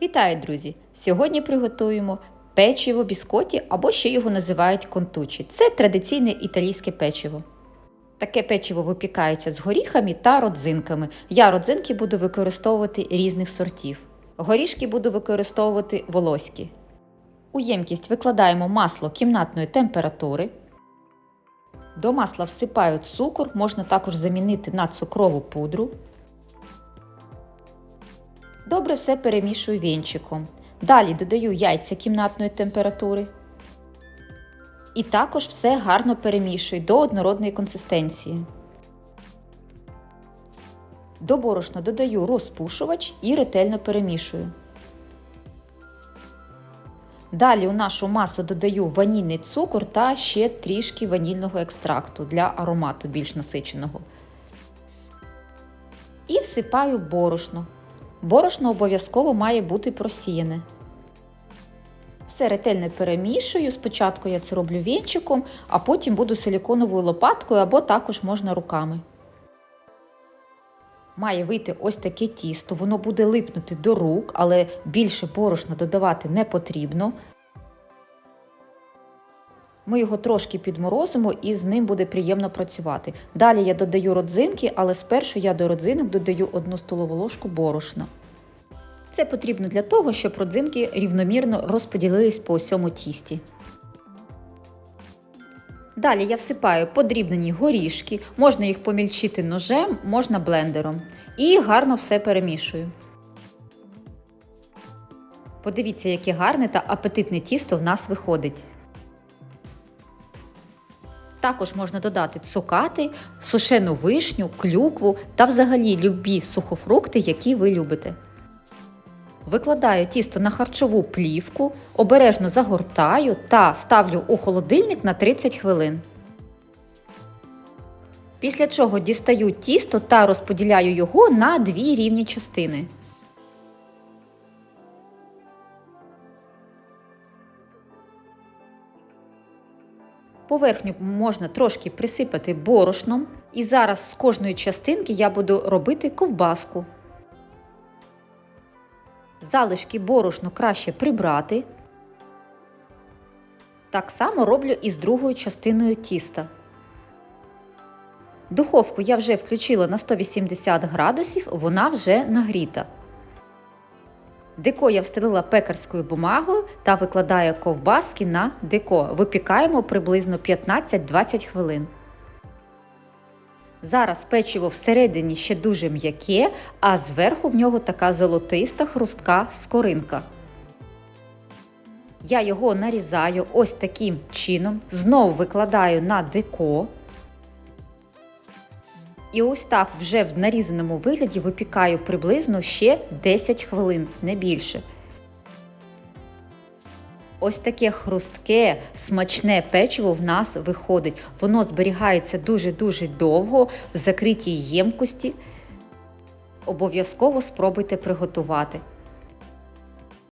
Вітаю, друзі! Сьогодні приготуємо печиво біскоті або ще його називають контучі. Це традиційне італійське печиво. Таке печиво випікається з горіхами та родзинками. Я родзинки буду використовувати різних сортів. Горішки буду використовувати волоські. У ємкість викладаємо масло кімнатної температури. До масла всипаю цукор, можна також замінити на цукрову пудру. Добре все перемішую вінчиком. Далі додаю яйця кімнатної температури. І також все гарно перемішую до однородної консистенції. До борошна додаю розпушувач і ретельно перемішую. Далі у нашу масу додаю ванільний цукор та ще трішки ванільного екстракту для аромату більш насиченого. І всипаю борошно. Борошно обов'язково має бути просіяне. Все ретельно перемішую. Спочатку я це роблю вінчиком, а потім буду силіконовою лопаткою або також можна руками. Має вийти ось таке тісто, воно буде липнути до рук, але більше борошна додавати не потрібно. Ми його трошки підморозимо і з ним буде приємно працювати. Далі я додаю родзинки, але спершу я до родзинок додаю 1 столову ложку борошна. Це потрібно для того, щоб родзинки рівномірно розподілились по усьому тісті. Далі я всипаю подрібнені горішки, можна їх помільчити ножем, можна блендером. І гарно все перемішую. Подивіться, яке гарне та апетитне тісто в нас виходить. Також можна додати цукати, сушену вишню, клюкву та взагалі любі сухофрукти, які ви любите. Викладаю тісто на харчову плівку, обережно загортаю та ставлю у холодильник на 30 хвилин. Після чого дістаю тісто та розподіляю його на дві рівні частини. Поверхню можна трошки присипати борошном. І зараз з кожної частинки я буду робити ковбаску. Залишки борошну краще прибрати. Так само роблю і з другою частиною тіста. Духовку я вже включила на 180 градусів, вона вже нагріта. Деко я встелила пекарською бумагою та викладаю ковбаски на деко. Випікаємо приблизно 15-20 хвилин. Зараз печиво всередині ще дуже м'яке, а зверху в нього така золотиста хрустка скоринка. Я його нарізаю ось таким чином, знову викладаю на деко. І ось так вже в нарізаному вигляді випікаю приблизно ще 10 хвилин, не більше. Ось таке хрустке, смачне печиво в нас виходить. Воно зберігається дуже-дуже довго в закритій ємкості. Обов'язково спробуйте приготувати.